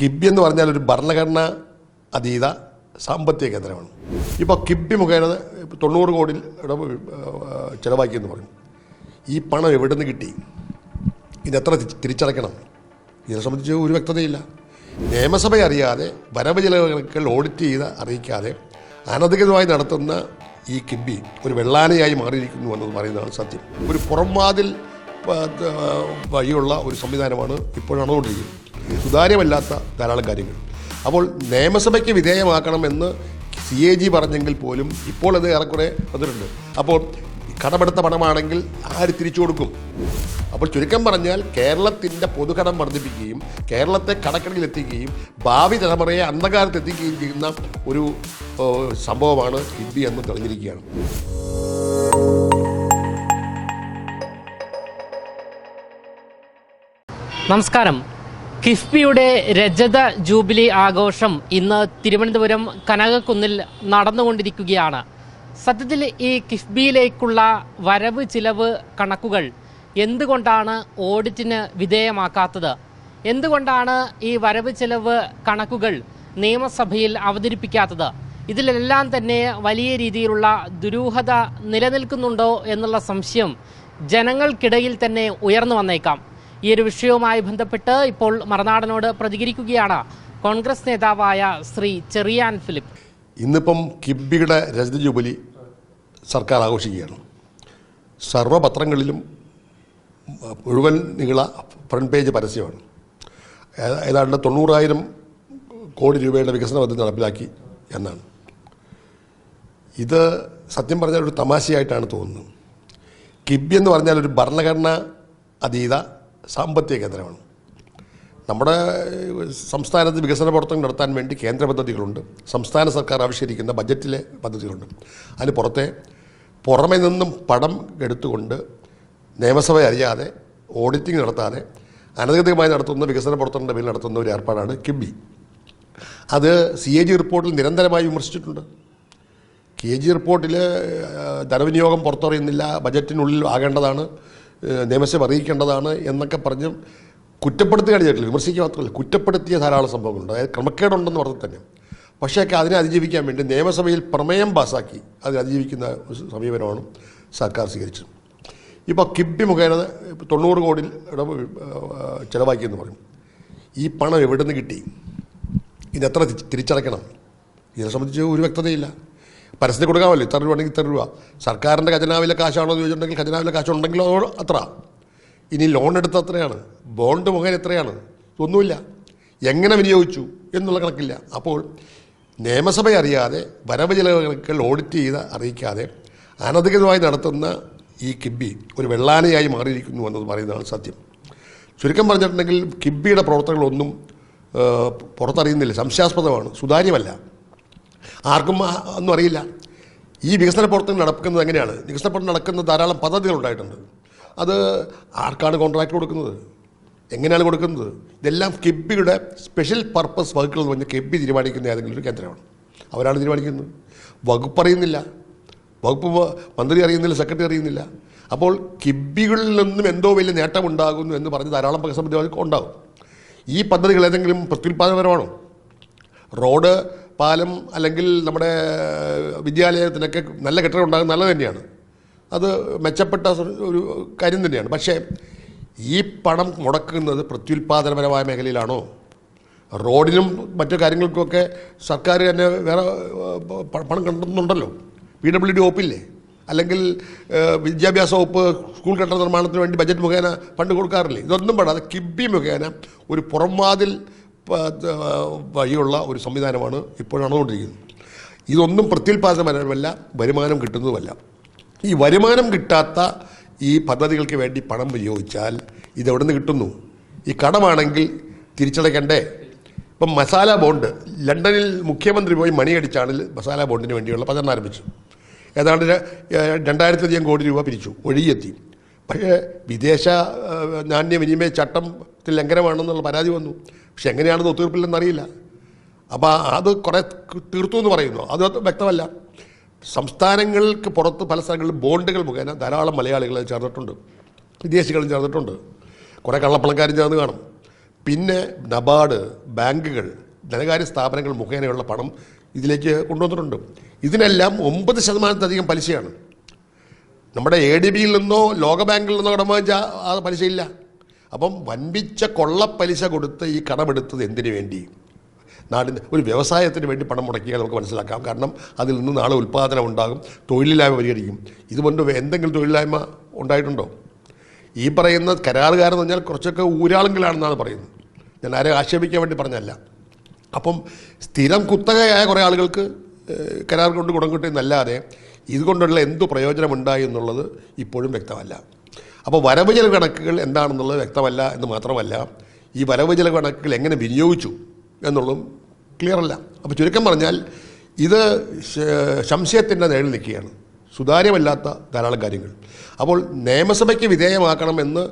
കിബി എന്ന് പറഞ്ഞാൽ ഒരു ഭരണഘടന അതീത സാമ്പത്തിക കേന്ദ്രമാണ്. ഇപ്പോൾ കിബി മുഖേന തൊണ്ണൂറ് കോടി ചിലവാക്കിയെന്ന് പറഞ്ഞു ഈ പണം എവിടെ നിന്ന് കിട്ടി ഇതെത്ര തിരിച്ചടയ്ക്കണം? ഇതിനെ സംബന്ധിച്ച് ഒരു വ്യക്തതയില്ല. നിയമസഭ അറിയാതെ വരവ് ചിലവുകൾക്ക് ഓഡിറ്റ് ചെയ്ത് അറിയിക്കാതെ അനധികൃതമായി നടത്തുന്ന ഈ കിബി ഒരു വെള്ളാനയായി മാറിയിരിക്കുന്നു എന്നത് പറയുന്നതാണ് സത്യം. ഒരു പുറംവാതിൽ വഴിയുള്ള ഒരു സംവിധാനമാണ് ഇപ്പോഴാണ് നടന്നുകൊണ്ടിരിക്കുന്നത്. സുതാര്യമല്ലാത്ത ധാരാളം കാര്യങ്ങൾ. അപ്പോൾ നിയമസഭയ്ക്ക് വിധേയമാക്കണമെന്ന് സി എ ജി പറഞ്ഞെങ്കിൽ പോലും ഇപ്പോൾ അത് ഏറെക്കുറെ വന്നിട്ടുണ്ട് അപ്പോൾ കടമെടുത്ത പണമാണെങ്കിൽ ആര് തിരിച്ചു കൊടുക്കും? അപ്പോൾ ചുരുക്കം പറഞ്ഞാൽ കേരളത്തിന്റെ പൊതുകടം വർദ്ധിപ്പിക്കുകയും കേരളത്തെ കടക്കണിയിലെത്തിക്കുകയും ഭാവി തലമുറയെ അന്ധകാരത്ത് എത്തിക്കുകയും ചെയ്യുന്ന ഒരു സംഭവമാണ് കിഡ്ബി എന്ന് തെളിഞ്ഞിരിക്കുകയാണ്. നമസ്കാരം. കിഫ്ബിയുടെ രജത ജൂബിലി ആഘോഷം ഇന്ന് തിരുവനന്തപുരം കനകക്കുന്നിൽ നടന്നുകൊണ്ടിരിക്കുകയാണ്. സത്യത്തിൽ ഈ കിഫ്ബിയിലേക്കുള്ള വരവ് ചിലവ് കണക്കുകൾ എന്തുകൊണ്ടാണ് ഓഡിറ്റിന് വിധേയമാക്കാത്തത്? എന്തുകൊണ്ടാണ് ഈ വരവ് ചിലവ് കണക്കുകൾ നിയമസഭയിൽ അവതരിപ്പിക്കാത്തത്? ഇതിലെല്ലാം തന്നെ വലിയ രീതിയിലുള്ള ദുരൂഹത നിലനിൽക്കുന്നുണ്ടോ എന്നുള്ള സംശയം ജനങ്ങൾക്കിടയിൽ തന്നെ ഉയർന്നു വന്നേക്കാം. ഈ ഒരു വിഷയവുമായി ബന്ധപ്പെട്ട് ഇപ്പോൾ മറുനാടനോട് പ്രതികരിക്കുകയാണ് കോൺഗ്രസ് നേതാവായ ശ്രീ ചെറിയാൻ ഫിലിപ്പ്. ഇന്നിപ്പം കിബിയുടെ രജത ജൂബിലി സർക്കാർ ആഘോഷിക്കുകയാണ്. സർവപത്രങ്ങളിലും മുഴുവൻ നീള ഫ്രണ്ട് പേജ് പരസ്യമാണ്. ഏതാണ്ട് തൊണ്ണൂറായിരം കോടി രൂപയുടെ വികസന പദ്ധതി നടപ്പിലാക്കി എന്നാണ്. ഇത് സത്യം പറഞ്ഞാൽ ഒരു തമാശയായിട്ടാണ് തോന്നുന്നത്. കിബി എന്ന് പറഞ്ഞാൽ ഒരു ഭരണഘടന അതീത സാമ്പത്തിക കേന്ദ്രമാണ്. നമ്മുടെ സംസ്ഥാനത്ത് വികസന പ്രവർത്തനം നടത്താൻ വേണ്ടി കേന്ദ്ര പദ്ധതികളുണ്ട്. സംസ്ഥാന സർക്കാർ ആവിഷ്കരിക്കുന്ന ബജറ്റിലെ പദ്ധതികളുണ്ട്. അതിന് പുറത്തെ പുറമെ നിന്നും പണം എടുത്തുകൊണ്ട് നിയമസഭ അറിയാതെ ഓഡിറ്റിംഗ് നടത്താതെ അനധികൃതമായി നടത്തുന്ന വികസന പ്രവർത്തനങ്ങളുടെ പേരിൽ നടത്തുന്ന ഒരു ഏർപ്പാടാണ് കിബി. അത് സി എ ജി റിപ്പോർട്ടിൽ നിരന്തരമായി വിമർശിച്ചിട്ടുണ്ട്. കെ ജി റിപ്പോർട്ടിൽ ധനവിനിയോഗം പുറത്തറിയുന്നില്ല ബജറ്റിനുള്ളിൽ ആകേണ്ടതാണ്. നിയമസഭ അറിയിക്കേണ്ടതാണ് എന്നൊക്കെ പറഞ്ഞ് കുറ്റപ്പെടുത്തുകയാണ് ചെയ്തിട്ടില്ല വിമർശിക്കുക മാത്രമല്ല കുറ്റപ്പെടുത്തിയ ധാരാളം സംഭവങ്ങളുണ്ട്. അതായത് ക്രമക്കേടുണ്ടെന്ന് പറഞ്ഞ് തന്നെ. പക്ഷേ ഒക്കെ അതിനെ അതിജീവിക്കാൻ വേണ്ടി നിയമസഭയിൽ പ്രമേയം പാസാക്കി അതിനെ അതിജീവിക്കുന്ന സമീപനമാണ് സർക്കാർ സ്വീകരിച്ചത്. ഇപ്പോൾ കിബി മുഖേന തൊണ്ണൂറ് കോടി ചിലവാക്കിയെന്ന് പറയും. ഈ പണം എവിടെ നിന്ന് കിട്ടി? ഇതെത്ര തിരിച്ചടയ്ക്കണം? ഇതിനെ സംബന്ധിച്ച് ഒരു വ്യക്തതയില്ല. പരസ്യത്തിൽ കൊടുക്കാമല്ലോ? ഇത്ര രൂപ ഉണ്ടെങ്കിൽ ഇത്ര രൂപ. സർക്കാരിന്റെ ഖജനാവിലെ കാശാണോ എന്ന് ചോദിച്ചിട്ടുണ്ടെങ്കിൽ ഖജനാവിലെ കാശുണ്ടെങ്കിലോ അതോ അത്ര? ഇനി ലോൺ എടുത്ത എത്രയാണ്? ബോണ്ട് മുഖേന എത്രയാണ്? ഒന്നുമില്ല എങ്ങനെ വിനിയോഗിച്ചു എന്നുള്ള കണക്കില്ല. അപ്പോൾ നിയമസഭ അറിയാതെ വരവ് ചിലവുകൾക്ക് ഓഡിറ്റ് ചെയ്ത് അറിയിക്കാതെ അനധികൃതമായി നടത്തുന്ന ഈ കിബി ഒരു വെള്ളാനയായി മാറിയിരിക്കുന്നു എന്നത് പറയുന്നതാണ് സത്യം. ചുരുക്കം പറഞ്ഞിട്ടുണ്ടെങ്കിൽ കിബിയുടെ പ്രവർത്തനങ്ങളൊന്നും പുറത്തറിയുന്നില്ല. സംശയാസ്പദമാണ്. സുതാര്യമല്ല. ആർക്കും ഒന്നും അറിയില്ല. ഈ വികസന പ്രവർത്തനം നടക്കുന്നത് എങ്ങനെയാണ്? വികസന പ്രവർത്തനം നടക്കുന്ന ധാരാളം പദ്ധതികൾ ഉണ്ടായിട്ടുണ്ട്. അത് ആർക്കാണ് കോൺട്രാക്ട് കൊടുക്കുന്നത്? എങ്ങനെയാണ് കൊടുക്കുന്നത്? ഇതെല്ലാം കിബിയുടെ സ്പെഷ്യൽ പർപ്പസ് വകുപ്പുകൾ എന്ന് പറഞ്ഞാൽ കിബി തീരുമാനിക്കുന്ന ഏതെങ്കിലും ഒരു കേന്ദ്രമാണ്. അവരാണ് തീരുമാനിക്കുന്നത്. വകുപ്പ് അറിയുന്നില്ല. വകുപ്പ് മന്ത്രി അറിയുന്നില്ല സെക്രട്ടറി അറിയുന്നില്ല. അപ്പോൾ കിബികളിൽ നിന്നും എന്തോ വലിയ നേട്ടമുണ്ടാകുന്നു എന്ന് പറഞ്ഞ് ധാരാളം പദ്ധതി ഉണ്ടാകും. ഈ പദ്ധതികൾ ഏതെങ്കിലും പ്രത്യുൽപാദനപരമാണോ റോഡ് പാലം അല്ലെങ്കിൽ നമ്മുടെ വിദ്യാലയത്തിനൊക്കെ നല്ല കെട്ടിടം ഉണ്ടാകുന്നത് നല്ലത് തന്നെയാണ്. അത് മെച്ചപ്പെട്ട ഒരു കാര്യം തന്നെയാണ്. പക്ഷേ ഈ പണം മുടക്കുന്നത് പ്രത്യുൽപാദനപരമായ മേഖലയിലാണോ? റോഡിനും മറ്റു കാര്യങ്ങൾക്കുമൊക്കെ സർക്കാർ തന്നെ വേറെ പണം കണ്ടെത്തുന്നുണ്ടല്ലോ. പി ഡബ്ല്യു ഡി വകുപ്പില്ലേ? അല്ലെങ്കിൽ വിദ്യാഭ്യാസ വകുപ്പ് സ്കൂൾ കെട്ടിട നിർമ്മാണത്തിന് വേണ്ടി ബജറ്റ് മുഖേന ഫണ്ട് കൊടുക്കാറില്ലേ? ഇതൊന്നും പെടാതെ കിബി മുഖേന ഒരു പുറംവാതിൽ വഴിയുള്ള ഒരു സംവിധാനമാണ് ഇപ്പോൾ നടന്നുകൊണ്ടിരിക്കുന്നത് ഇതൊന്നും പ്രത്യുൽപാദനപരമല്ല വരുമാനം കിട്ടുന്നതുമല്ല. ഈ വരുമാനം കിട്ടാത്ത ഈ പദ്ധതികൾക്ക് വേണ്ടി പണം വിനിയോഗിച്ചാൽ ഇതെവിടെ നിന്ന് കിട്ടുന്നു? ഈ കടമാണെങ്കിൽ തിരിച്ചടയ്ക്കണ്ടേ? ഇപ്പം മസാല ബോണ്ട് ലണ്ടനിൽ മുഖ്യമന്ത്രി പോയി മണിയടിച്ചാണ് മസാല ബോണ്ടിന് വേണ്ടിയുള്ള പ്രചരണം ആരംഭിച്ചു. ഏതാണ്ട് രണ്ടായിരത്തിലധികം കോടി രൂപ പിരിച്ചു ഒഴുകിയെത്തി. പക്ഷേ വിദേശ നാണ്യ നാണ്യവിനിമയ ചട്ടത്തിൽ ലംഘനമാണെന്നുള്ള പരാതി വന്നു. പക്ഷെ എങ്ങനെയാണെന്ന് ഒത്തുതീർപ്പില്ലെന്നറിയില്ല അപ്പോൾ അത് കുറേ തീർത്തു എന്ന് പറയുന്നു. അത് വ്യക്തമല്ല. സംസ്ഥാനങ്ങൾക്ക് പുറത്ത് പല സ്ഥലങ്ങളിലും ബോണ്ടുകൾ മുഖേന ധാരാളം മലയാളികൾ ചേർന്നിട്ടുണ്ട്. വിദേശികളും ചേർന്നിട്ടുണ്ട്. കുറേ കള്ളപ്പണക്കാരും ചേർന്ന് കാണും. പിന്നെ നബാർഡ് ബാങ്കുകൾ ധനകാര്യ സ്ഥാപനങ്ങൾ മുഖേനയുള്ള പണം ഇതിലേക്ക് കൊണ്ടുവന്നിട്ടുണ്ട്. ഇതിനെല്ലാം ഒമ്പത് ശതമാനത്തിലധികം പലിശയാണ്. നമ്മുടെ എ ഡി ബിയിൽ നിന്നോ ലോകബാങ്കിൽ നിന്നോ കടം വാങ്ങിച്ചാൽ ആ പലിശയില്ല. അപ്പം വൻപിച്ച കൊള്ളപ്പലിശ കൊടുത്ത് ഈ കടമെടുത്തത് എന്തിനു വേണ്ടി? നാടിന്റെ ഒരു വ്യവസായത്തിന് വേണ്ടി പണം മുടക്കിയാൽ നമുക്ക് മനസ്സിലാക്കാം. കാരണം അതിൽ നിന്ന് നാളെ ഉൽപ്പാദനം ഉണ്ടാകും തൊഴിലില്ലായ്മ പരിഹരിക്കും. ഇതുകൊണ്ട് എന്തെങ്കിലും തൊഴിലില്ലായ്മ ഉണ്ടായിട്ടുണ്ടോ? ഈ പറയുന്ന കരാറുകാരെന്ന് പറഞ്ഞാൽ കുറച്ചൊക്കെ ഊരാളുകളാണെന്നാണ് പറയുന്നത്. ഞാൻ ആരെ ആക്ഷേപിക്കാൻ വേണ്ടി പറഞ്ഞല്ല അപ്പം സ്ഥിരം കുത്തകയായ കുറേ ആളുകൾക്ക് കരാർ കൊണ്ട് ഗുണം കിട്ടുന്നല്ലാതെ ഇതുകൊണ്ടുള്ള എന്തു പ്രയോജനമുണ്ടായി എന്നുള്ളത് ഇപ്പോഴും വ്യക്തമല്ല. അപ്പോൾ വരവ് ചെലവ് കണക്കുകൾ എന്താണെന്നുള്ളത് വ്യക്തമല്ല എന്ന് മാത്രമല്ല ഈ വരവ് ചെലവ് കണക്കുകൾ എങ്ങനെ വിനിയോഗിച്ചു എന്നുള്ളതും ക്ലിയർ അല്ല. അപ്പോൾ ചുരുക്കം പറഞ്ഞാൽ ഇത് സംശയത്തിന്റെ നേരിൽ നിൽക്കുകയാണ്. സുതാര്യമല്ലാത്ത ധാരാളം കാര്യങ്ങൾ. അപ്പോൾ നിയമസഭയ്ക്ക് വിധേയമാക്കണമെന്ന്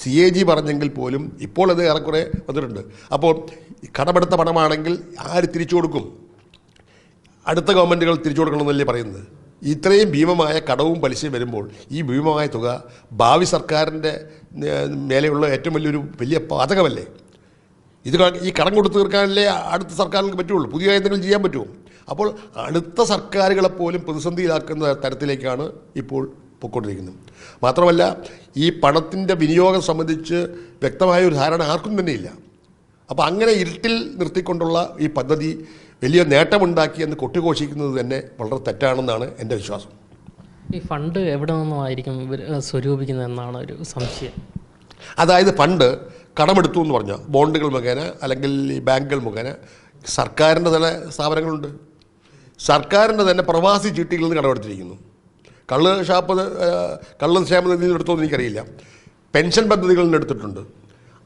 സി എ ജി പറഞ്ഞെങ്കിൽ പോലും ഇപ്പോൾ അത് ഏറെക്കുറെ വന്നിട്ടുണ്ട്. അപ്പോൾ കടമെടുത്ത പണമാണെങ്കിൽ ആര് തിരിച്ചു കൊടുക്കും? അടുത്ത ഗവൺമെന്റുകൾ തിരിച്ചു കൊടുക്കണമെന്നല്ലേ പറയുന്നത്? ഇത്രയും ഭീമമായ കടവും പലിശയും വരുമ്പോൾ ഈ ഭീമമായ തുക ഭാവി സർക്കാരിന്റെ മേലെയുള്ള ഏറ്റവും വലിയൊരു വലിയ പാതകമല്ലേ? ഇത് ഈ കടം കൊടുത്തു തീർക്കാനല്ലേ അടുത്ത സർക്കാരിന് പറ്റുള്ളൂ. പുതിയ എന്തെങ്കിലും ചെയ്യാൻ പറ്റുമോ? അപ്പോൾ അടുത്ത സർക്കാരുകളെ പോലും പ്രതിസന്ധിയിലാക്കുന്ന തരത്തിലേക്കാണ് ഇപ്പോൾ പൊയ്ക്കൊണ്ടിരിക്കുന്നത് മാത്രമല്ല ഈ പണത്തിന്റെ വിനിയോഗം സംബന്ധിച്ച് വ്യക്തമായ ഒരു ധാരണ ആർക്കും തന്നെയില്ല. അപ്പോൾ അങ്ങനെ ഇരുട്ടിൽ നിർത്തിക്കൊണ്ടുള്ള ഈ പദ്ധതി വലിയ നേട്ടമുണ്ടാക്കി എന്ന് കൊട്ടിഘോഷിക്കുന്നത് തന്നെ വളരെ തെറ്റാണെന്നാണ് എന്റെ വിശ്വാസം. ഈ ഫണ്ട് എവിടെ നിന്നുമായിരിക്കും സ്വരൂപിക്കുന്നതെന്നാണ് ഒരു സംശയം. അതായത് ഫണ്ട് കടമെടുത്തു എന്ന് പറഞ്ഞാൽ ബോണ്ടുകൾ മുഖേന അല്ലെങ്കിൽ ഈ ബാങ്കുകൾ മുഖേന സർക്കാരിന്റെ തന്നെ സ്ഥാപനങ്ങളുണ്ട്. സർക്കാരിന്റെ തന്നെ പ്രവാസി ചീട്ടികളിൽ നിന്ന് കടമെടുത്തിരിക്കുന്നു. കള്ള് ഷാപ്പ് കള്ള് ക്ഷേമനിധിയിൽ നിന്ന് എടുത്തോന്ന് എനിക്കറിയില്ല. പെൻഷൻ പദ്ധതികളിൽ നിന്ന് എടുത്തിട്ടുണ്ട്.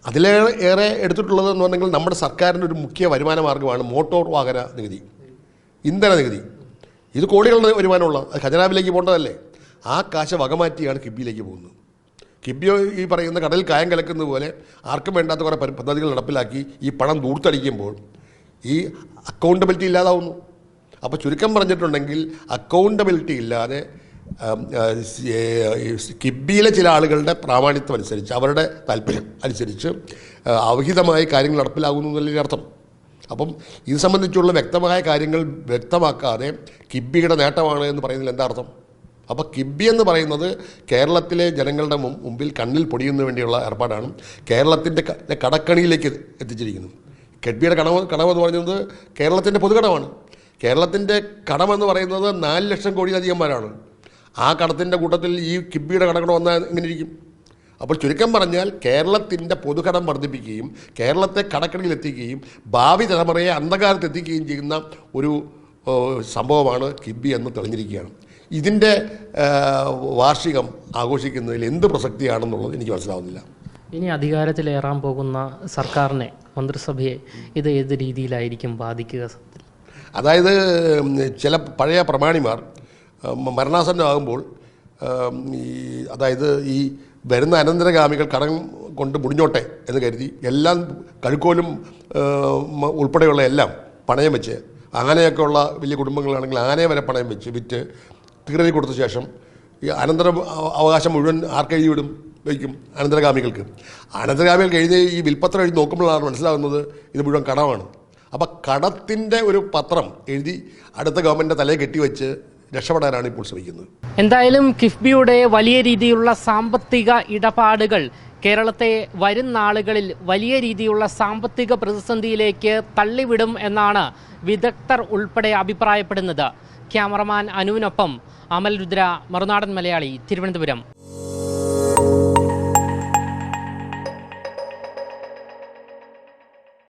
അതിലേറെ ഏറെ എടുത്തിട്ടുള്ളത് എന്ന് പറഞ്ഞെങ്കിൽ നമ്മുടെ സർക്കാരിന്റെ ഒരു മുഖ്യ വരുമാന മാർഗമാണ് മോട്ടോർ വാഹന നികുതി ഇന്ധന നികുതി. ഇത് കോടികളുടെ വരുമാനമുള്ള അത് ഖജനാവിലേക്ക് പോകേണ്ടതല്ലേ? ആ കാശ് വകമാറ്റിയാണ് കിബിയിലേക്ക് പോകുന്നത്. കിബിയോ ഈ പറയുന്ന കടലിൽ കായം കലക്കുന്നത് പോലെ ആർക്കും വേണ്ടാത്ത കുറേ പദ്ധതികൾ നടപ്പിലാക്കി ഈ പണം ദൂർത്തടിക്കുമ്പോൾ ഈ അക്കൗണ്ടബിലിറ്റി ഇല്ലാതാവുന്നു. അപ്പോൾ ചുരുക്കം പറഞ്ഞിട്ടുണ്ടെങ്കിൽ അക്കൗണ്ടബിലിറ്റി ഇല്ലാതെ കിബിയിലെ ചില ആളുകളുടെ പ്രാമാണിത്വം അനുസരിച്ച് അവരുടെ താല്പര്യം അനുസരിച്ച് അവഹിതമായ കാര്യങ്ങൾ നടപ്പിലാകുന്നു എന്നതിന്റെ അർത്ഥം. അപ്പം ഇത് സംബന്ധിച്ചുള്ള വ്യക്തമായ കാര്യങ്ങൾ വ്യക്തമാക്കാതെ കിബിയുടെ നേട്ടമാണ് എന്ന് പറയുന്നതിൽ എന്താ അർത്ഥം? അപ്പോൾ കിബി എന്ന് പറയുന്നത് കേരളത്തിലെ ജനങ്ങളുടെ മുമ്പിൽ കണ്ണിൽ പൊടിയുന്നതിന് വേണ്ടിയുള്ള ഏർപ്പാടാണ്. കേരളത്തിന്റെ കടക്കണിയിലേക്ക് എത്തിച്ചിരിക്കുന്നു. കെഡ്ബിയുടെ കടവ് കടമെന്ന് പറയുന്നത് കേരളത്തിന്റെ പൊതുകടമാണ്. കേരളത്തിന്റെ കടമെന്ന് പറയുന്നത് നാല് ലക്ഷം കോടിയിലധികന്മാരാണ്. ആ കടത്തിന്റെ കൂട്ടത്തിൽ ഈ കിബിയുടെ കടകട വന്നാൽ ഇങ്ങനെ ഇരിക്കും. അപ്പോൾ ചുരുക്കം പറഞ്ഞാൽ കേരളത്തിന്റെ പൊതുകടം വർദ്ധിപ്പിക്കുകയും കേരളത്തെ കടക്കണിയിൽ എത്തിക്കുകയും ഭാവി തലമുറയെ അന്ധകാരത്ത് എത്തിക്കുകയും ചെയ്യുന്ന ഒരു സംഭവമാണ് കിബി എന്ന് തെളിഞ്ഞിരിക്കുകയാണ്. ഇതിന്റെ വാർഷികം ആഘോഷിക്കുന്നതിൽ എന്ത് പ്രസക്തിയാണെന്നുള്ളത് എനിക്ക് മനസ്സിലാവുന്നില്ല. ഇനി അധികാരത്തിലേറാൻ പോകുന്ന സർക്കാരിനെ മന്ത്രിസഭയെ ഇത് ഏത് രീതിയിലായിരിക്കും ബാധിക്കുക അതായത് ചില പഴയ പ്രമാണിമാർ മരണാസന്നമാകുമ്പോൾ ഈ അതായത് ഈ വരുന്ന അനന്തരഗാമികൾ കടം കൊണ്ട് മുടിഞ്ഞോട്ടെ എന്ന് കരുതി എല്ലാം കഴുക്കോലും ഉൾപ്പെടെയുള്ള എല്ലാം പണയം വെച്ച് ആനയൊക്കെയുള്ള വലിയ കുടുംബങ്ങളാണെങ്കിൽ ആനയെ വരെ പണയം വെച്ച് വിറ്റ് തീരലി കൊടുത്ത ശേഷം ഈ അനന്തര അവ- അവകാശം മുഴുവൻ ആർക്കെഴുതി വിടും വയ്ക്കും അനന്തരഗാമികൾക്ക്. അനന്തരഗാമികൾക്ക് എഴുതി ഈ വിൽപ്പത്രം എഴുതി നോക്കുമ്പോഴാണ് മനസ്സിലാകുന്നത് ഇത് മുഴുവൻ കടമാണ്. അപ്പോൾ കടത്തിന്റെ ഒരു പത്രം എഴുതി അടുത്ത ഗവൺമെന്റിന്റെ തലയിൽ കെട്ടിവെച്ച് രക്ഷപ്പെടാനാണ് ഇപ്പോൾ ശ്രമിക്കുന്നത്. എന്തായാലും കിഫ്ബിയുടെ വലിയ രീതിയിലുള്ള സാമ്പത്തിക ഇടപാടുകൾ കേരളത്തെ വരും നാളുകളിൽ വലിയ രീതിയിലുള്ള സാമ്പത്തിക പ്രതിസന്ധിയിലേക്ക് തള്ളിവിടും എന്നാണ് വിദഗ്ധർ ഉൾപ്പെടെ അഭിപ്രായപ്പെടുന്നത്. ക്യാമറമാൻ അനുവിനൊപ്പം അമൽ രുദ്ര മറുനാടൻ മലയാളി തിരുവനന്തപുരം.